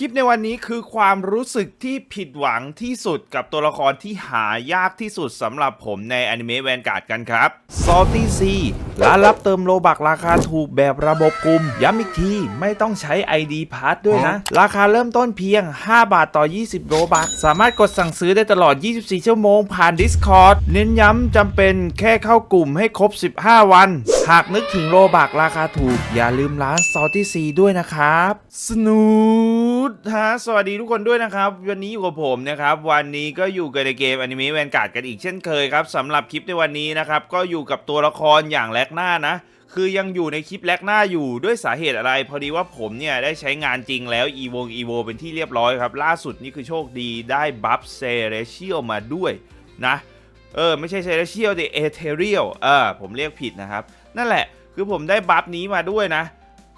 คลิปในวันนี้คือความรู้สึกที่ผิดหวังที่สุดกับตัวละครที่หายากที่สุดสำหรับผมในอนิเมะแวนการ์ดกันครับ Salty Sea ร้านรับเติมโลบักราคาถูกแบบระบบกลุ่ม ย้ำอีกทีไม่ต้องใช้ ID Pass ด้วยนะ ราคาเริ่มต้นเพียง 5 บาทต่อ 20 โลบัก สามารถกดสั่งซื้อได้ตลอด 24 ชั่วโมงผ่าน Discord เน้นย้ำจำเป็นแค่เข้ากลุ่มให้ครบ 15 วัน หากนึกถึงโลบักราคาถูก อย่าลืมร้าน Salty Sea ด้วยนะครับสนูดฮะสวัสดีทุกคนด้วยนะครับ วันนี้อยู่กับผมนะครับ วันนี้ก็อยู่กับในเกมอนิเมะแวนการ์ดกันอีกเช่นเคยครับสำหรับคลิปในวันนี้นะครับก็อยู่กับตัวละครอย่างแลกหน้านะ คือยังอยู่ในคลิปแลกหน้าอยู่ด้วยสาเหตุอะไร พอดีว่าผมเนี่ยได้ใช้งานจริงแล้ว e v o e v o เป็นที่เรียบร้อยครับ ล่าสุดนี่คือโชคดีได้บัฟเซเรเชียลมาด้วยนะ เออ ไม่ใช่เซเรเชียลแต่เอเทเรียลเออผมเรียกผิดนะครับ นั่นแหละคือผมได้บัฟนี้มาด้วยนะ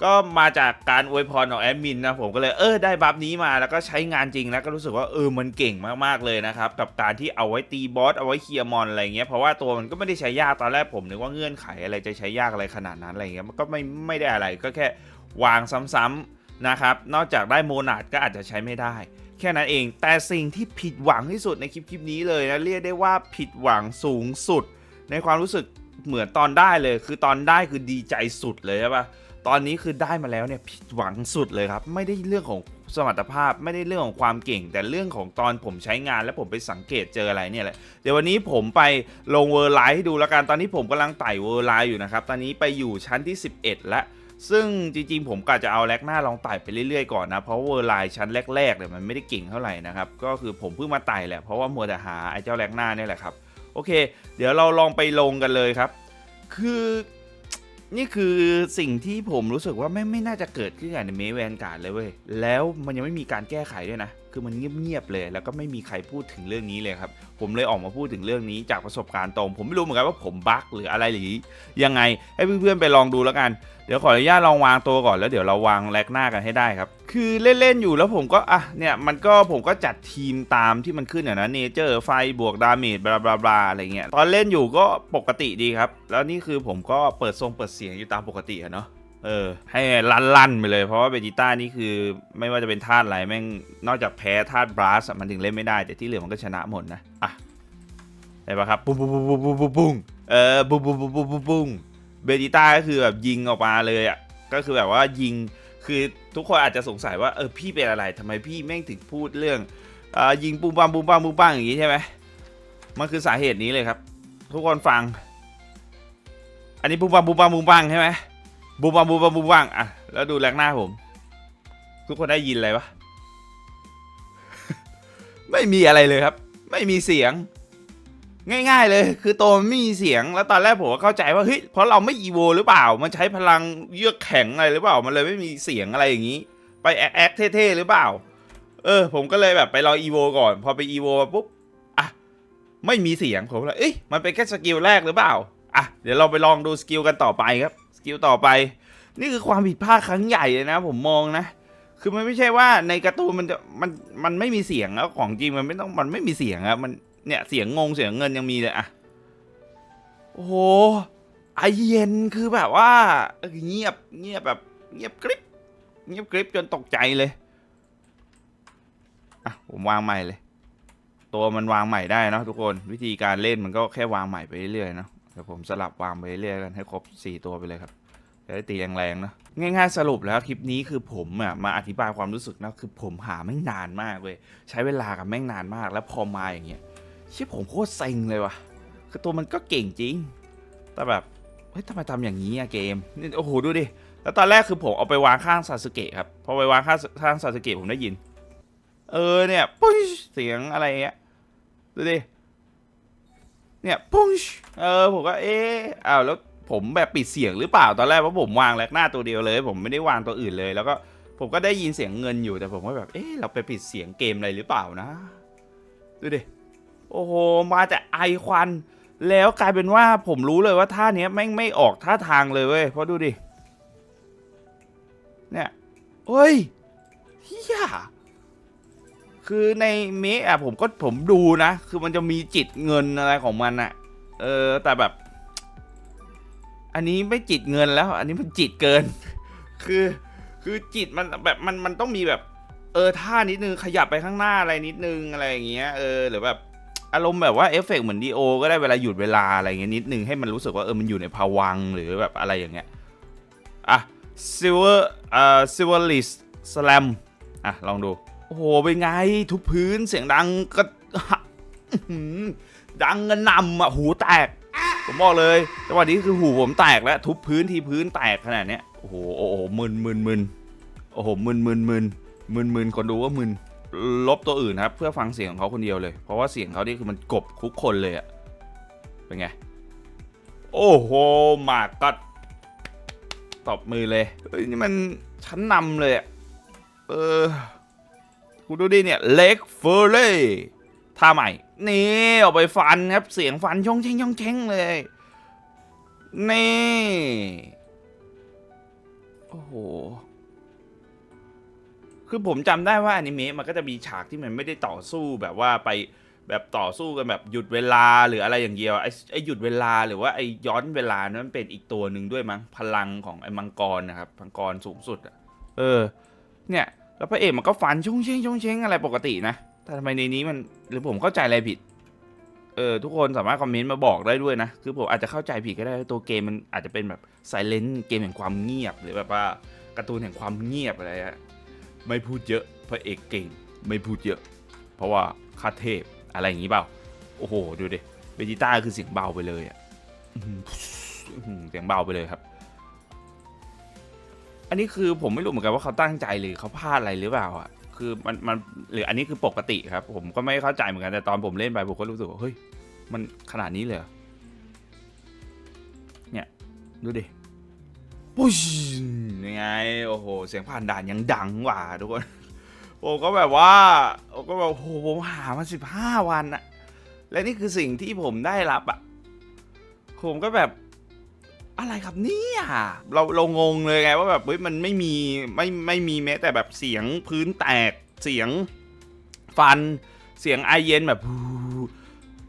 ก็มาจากการอวยพรของแอดมินนะผมก็เลยเออได้บัฟนี้มาแล้วก็ใช้งานจริงแล้วก็รู้สึกว่าเออมันเก่งมากๆเลยนะครับกับการที่เอาไว้ตีบอสเอาไว้เคลียร์มอนอะไรเงี้ยเพราะว่าตัวมันก็ไม่ได้ใช้ยากตอนแรกผมนึกว่าเงื่อนไขอะไรจะใช้ยากอะไรขนาดนั้นอะไรเงี้ยมันก็ไม่ไม่ได้อะไรก็แค่วางซ้ำๆนะครับนอกจากได้โมนาดก็อาจจะใช้ไม่ได้ แค่นั้นเอง แต่สิ่งที่ผิดหวังที่สุดในคลิปคลิปนี้เลยนะเรียกได้ว่าผิดหวังสูงสุด ในความรู้สึกเหมือนตอนได้เลย คือตอนได้คือดีใจสุดเลยใช่ปะ ตอนนี้คือได้มาแล้วเนี่ยผิดหวังสุดเลยครับ ไม่ได้เรื่องของสมรรถภาพไม่ได้เรื่องของความเก่ง แต่เรื่องของตอนผมใช้งานแล้วผมไปสังเกตเจออะไรเนี่ยแหละเดี๋ยววันนี้ผมไปลงเวอร์ไลท์ให้ดูแล้วกันตอนนี้ผมกำลังไต่เวอร์ไลท์อยู่นะครับ ตอนนี้ไปอยู่ชั้นที่ 11 แล้วซึ่งจริงๆ ผมกะจะเอาแลกหน้าลองไต่ไปเรื่อยๆ ก่อนนะ เพราะเวอร์ไลน์ชั้นแรกๆเนี่ยมันไม่ได้เก่งเท่าไหร่นะครับ ก็คือผมเพิ่งมาไต่แหละเพราะว่ามัวแต่หาไอ้เจ้าแลกหน้าเนี่ยแหละครับ โอเค เดี๋ยวเราลองไปลงกันเลยครับ คือ นี่คือสิ่งที่ผมรู้สึกว่าไม่ไม่น่าจะเกิดขึ้นกับในเมแวนการ์ดเลยเว้ย แล้วมันยังไม่มีการแก้ไขด้วยนะ คือมันเงียบๆเลย แล้วก็ไม่มีใครพูดถึงเรื่องนี้เลยครับ ผมเลยออกมาพูดถึงเรื่องนี้จากประสบการณ์ตรง ผมไม่รู้เหมือนกันว่าผมบั๊กหรืออะไรหรือยังไงให้เพื่อนๆไปลองดูแล้วกัน เดี๋ยวขออนุญาตลองวางตัวก่อนแล้วเดี๋ยวเราวางแลกหน้ากันให้ได้ครับ คือเล่นๆอยู่แล้วผมก็อะเนี่ยมันก็ผมก็จัดทีมตามที่มันขึ้นอะนะเนเจอร์ไฟบวกดาเมจบลาบลาบลาอะไรเงี้ยตอนเล่นอยู่ก็ปกติดีครับ แล้วนี่คือผมก็เปิดทรงเปิดเสียงอยู่ตามปกติอะเนาะ เออ ให้ลั่นๆไปเลย เพราะว่าเบจิต้านี่คือไม่ว่าจะเป็นธาตุอะไรแม่งนอกจากแพ้ธาตุบรัสมันถึงเล่นไม่ได้ แต่ที่เหลือมันก็ชนะหมดนะ อะได้ปะครับปุ้งปุ้งปุ้งปุ้งปุ้งปุ้งปุ้งเออปุ้งปุ้งปุ้งปุ้งปุ้งปุ้งเบจิต้าก็คือแบบยิงออกมาเลยอะก็คือแบบว่ายิงคือทุกคนอาจจะสงสัยว่าเออพี่เป็นอะไรทำไมพี่แม่งถึงพูดเรื่องเอ่อยิงปุ้มปังปุ้มปังปุ้มปังอย่างนี้ใช่ไหมมันคือสาเหตุนี้เลยครับ ทุกคนฟัง อันนี้ปุ้มปังปุ้มปังปุ้มปังใช่ไหม ปุ้มปังปุ้มปังปุ้มปังอะแล้วดูแรงหน้าผม ทุกคนได้ยินอะไรปะไม่มีอะไรเลยครับ ไม่มีเสียง ง่าย ๆ เลย คือตัวมันไม่มีเสียงแล้วตอนแรกผมก็เข้าใจว่าเฮ้ยเพราะเราไม่อีโวหรือเปล่า มันใช้พลังเยือกแข็งอะไรหรือเปล่า มันเลยไม่มีเสียงอะไรอย่างนี้ ไปแอคแอคเท่ๆหรือเปล่า เออ ผมก็เลยแบบไปรออีโวก่อน พอไปอีโวปุ๊บอะไม่มีเสียงผมเลยเอ้ยมันเป็นแค่สกิลแรกหรือเปล่าอะเดี๋ยวเราไปลองดูสกิลกันต่อไปครับ กิลต่อไป นี่คือความผิดพลาดครั้งใหญ่เลยนะ ผมมองนะ คือมันไม่ใช่ว่าในการ์ตูนมันจะมันมันไม่มีเสียงแล้วของจริงมันไม่ต้องมันไม่มีเสียงอะมันเนี่ยเสียงงงเสียงเงินยังมีเลยอะโอ้โหไอเย็นคือแบบว่าเงียบเงียบแบบเงียบกริบเงียบกริบจนตกใจเลยอะผมวางใหม่เลย ตัวมันวางใหม่ได้นะทุกคน วิธีการเล่นมันก็แค่วางใหม่ไปเรื่อยๆเนาะ ดี๋ยวผมสลับวางไปเรื่อยๆกันให้ครบสี่ตัวไปเลยครับจะได้ตีแรงๆเนอะง่ายๆสรุปแล้วคลิปนี้คือผมอะมาอธิบายความรู้สึกนะคือผมหาไม่งนานมากเว้ยใช้เวลากับแม่งนานมากแล้วพอมาอย่างเงี้ยชี่ยผมโคตรเซ็งเลยว่ะคือตัวมันก็เก่งจริง แต่แบบเฮ้ยทำไมทำอย่างนี้อะเกมนี่โอ้โหดูดิแล้วตอนแรกคือผมเอาไปวางข้างซาสึเกะครับพอไปวางข้างข้างซาสึเกะผมได้ยิน เออเนี่ยปุ้งเสียงอะไรเงี้ยดูดิ เนี่ยปุ้งเออผมก็เอ๊ะอ้าวแล้วผมแบบปิดเสียงหรือเปล่าตอนแรกว่าผมวางแลกหน้าตัวเดียวเลย ผมไม่ได้วางตัวอื่นเลย แล้วก็ผมก็ได้ยินเสียงเงินอยู่แต่ผมก็แบบเอ๊ะเราไปปิดเสียงเกมอะไรหรือเปล่านะดูดิโอ้โหมาแต่ไอควันแล้วกลายเป็นว่าผมรู้เลยว่าท่าเนี้ยแม่งไม่ออกท่าทางเลยเว้ยเพราะดูดิเนี่ยเฮ้ยเฮีย คือในเมะอะผมก็ผมดูนะ คือมันจะมีจิตเงินอะไรของมันอะเออแต่แบบ อันนี้ไม่จิตเงินแล้ว อันนี้มันจิตเกิน คือคือจิตมันแบบมันมันต้องมีแบบ เออท่านิดนึงขยับไปข้างหน้าอะไรนิดนึงอะไรอย่างเงี้ยเออหรือแบบอารมณ์แบบว่าเอฟเฟกต์เหมือนดีโอก็ได้เวลาหยุดเวลาอะไรเงี้ยนิดนึงให้มันรู้สึกว่าเออมันอยู่ในภวังหรือแบบอะไรอย่างเงี้ยอะซิลเวอร์อ่อซิลเวอร์ลิสแลมอะลองดู โอ้โหเป็นไงทุบพื้นเสียงดังก็ดังกันนำอะหูแตก ผมบอกเลยจังหวะนี้คือหูผมแตกแล้ว ทุบพื้นทีพื้นแตกขนาดเนี้ยโอ้โหโอ้โหมึนมึนมึนโอ้โหมึนมึนมึนมึนมึนคนดูว่ามึนลบตัวอื่นครับ เพื่อฟังเสียงของเขาคนเดียวเลย เพราะว่าเสียงเขานี่คือมันกบคุกคนเลยอะเป็นไง โอ้โหมากก็ตบมือเลยเฮ้ยนี่มันชั้นนำเลยอะเออ คุณดูดิเนี่ยเล็กเฟอร์เล่ท่าใหม่ นี่ออกไปฟันครับเสียงฟันช่องเช้งช่องเช้งเลย นี่โอ้โหคือผมจำได้ว่าอนิเมะมันก็จะมีฉากที่มันไม่ได้ต่อสู้แบบว่าไปแบบต่อสู้กันแบบหยุดเวลาหรืออะไรอย่างเดียวไอ้ไอ้หยุดเวลาหรือว่าไอ้ย้อนเวลานั้นมันเป็นอีกตัวหนึ่งด้วยมั้งพลังของไอ้มังกรนะครับมังกรสูงสุดอะเออ เนี่ย แล้วพระเอกมันก็ฟันช่งเช้งช่งเช้งอะไรปกตินะ แต่ทำไมในนี้มันหรือผมเข้าใจอะไรผิด เออทุกคนสามารถคอมเมนต์มาบอกได้ด้วยนะ คือผมอาจจะเข้าใจผิดก็ได้ ตัวเกมมันอาจจะเป็นแบบไซเลนต์เกมแห่งความเงียบ หรือแบบว่าการ์ตูนแห่งความเงียบอะไรอะไม่พูดเยอะพระเอกเก่ง ไม่พูดเยอะ เพราะว่าคาเทพอะไรอย่างนี้เปล่า โอ้โห ดูดิเบจิต้าคือเสียงเบาไปเลยอะเสียงเบาไปเลยครับ อันนี้คือผมไม่รู้เหมือนกันว่าเขาตั้งใจหรือเขาพลาดอะไรหรือเปล่าอะคือมันมันหรืออันนี้คือปกติครับ ผมก็ไม่เข้าใจเหมือนกันแต่ตอนผมเล่นไปผมก็รู้สึกว่าเฮ้ยมันขนาดนี้เลยเหรอเนี่ยดูดิปุ๊ชยังไงโอ้โหเสียงผ่านด่านยังดังว่าทุกคนผมก็แบบว่าผมก็แบบโอ้โหผมหามาสิบห้าวันอะและนี่คือสิ่งที่ผมได้รับอะผมก็แบบ อะไรครับเนี่ยเราเรางงเลยไงว่าแบบเฮ้ยมันไม่มีไม่ไม่มีแม้แต่แบบเสียงพื้นแตกเสียงฟันเสียงไอเย็นแบบ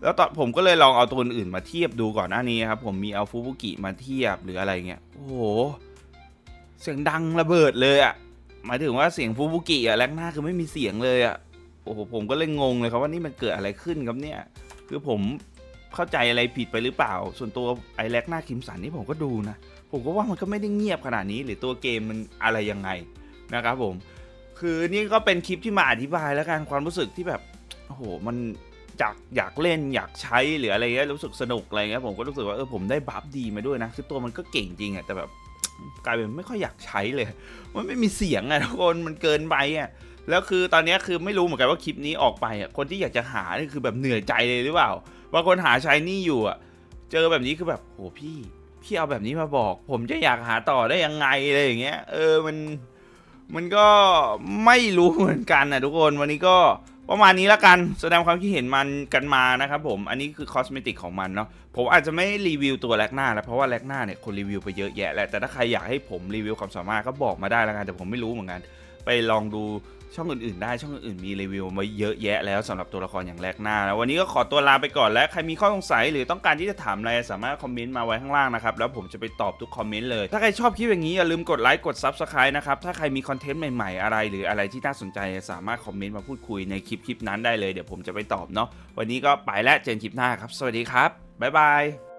แล้วตอนผมก็เลยลองเอาตัวอื่นมาเทียบดูก่อนหน้านี้ครับ ผมมีเอาฟูบุกิมาเทียบหรืออะไรเงี้ยโอ้โหเสียงดังระเบิดเลยอะ่ะหมายถึงว่าเสียงฟูบุกิอะแรกหน้าคือไม่มีเสียงเลยอะ่ะโอ้โหผมก็เลยงงเลยครับว่านี่มันเกิดอะไรขึ้นครับเนี่ย คือผม เข้าใจอะไรผิดไปหรือเปล่า ส่วนตัวไอแลกหน้าคิมสันนี่ผมก็ดูนะ ผมก็ว่ามันก็ไม่ได้เงียบขนาดนี้ หรือตัวเกมมันอะไรยังไงนะครับผม คือนี่ก็เป็นคลิปที่มาอธิบายแล้วกันความรู้สึกที่แบบโอ้โหมันอยากอยากเล่นอยากใช้หรืออะไรเงี้ยรู้สึกสนุกอะไรเงี้ยผมก็รู้สึกว่าเออผมได้บัฟดีมาด้วยนะคือตัวมันก็เก่งจริงอะแต่แบบกลายเป็นไม่ค่อยอยากใช้เลย มันไม่มีเสียงอะทุกคนมันเกินไปอะแล้วคือตอนนี้คือไม่รู้เหมือนกันว่าคลิปนี้ออกไปอะคนที่อยากจะหานี่คือแบบเหนื่อยใจเลยหรือเปล่า บางคนหาใช้นี่อยู่อะ เจอแบบนี้คือแบบโหพี่พี่เอาแบบนี้มาบอก ผมจะอยากหาต่อได้ยังไงอะไรอย่างเงี้ย เออมันมันก็ไม่รู้เหมือนกันนะทุกคนวันนี้ก็ประมาณนี้ละกันแสดงความคิดเห็นมันกันมานะครับผมอันนี้คือคอสเมติกของมันเนาะผมอาจจะไม่รีวิวตัวแลกหน้าแล้วเพราะว่าแลกหน้าเนี่ยคนรีวิวไปเยอะแยะแหละแต่ถ้าใครอยากให้ผมรีวิวความสามารถก็บอกมาได้ละกันแต่ผมไม่รู้เหมือนกัน ไปลองดูช่องอื่นๆได้ช่องอื่นๆมีรีวิวมาเยอะแยะแล้วสำหรับตัวละครอย่างแรกหน้าแล้ววันนี้ก็ขอตัวลาไปก่อนและใครมีข้อสงสัยหรือต้องการที่จะถามอะไรสามารถคอมเมนต์มาไว้ข้างล่างนะครับแล้วผมจะไปตอบทุกคอมเมนต์เลยถ้าใครชอบคลิปอย่างนี้อย่าลืมกดไลค์กด Subscribe นะครับถ้าใครมีคอนเทนต์ใหม่ๆอะไร หรืออะไรที่น่าสนใจสามารถคอมเมนต์มาพูดคุยในคลิปคลิปนั้นได้เลยเดี๋ยวผมจะไปตอบเนาะวันนี้ก็ไปแล้วเจอกันคลิปหน้าครับ สวัสดีครับบ๊ายบาย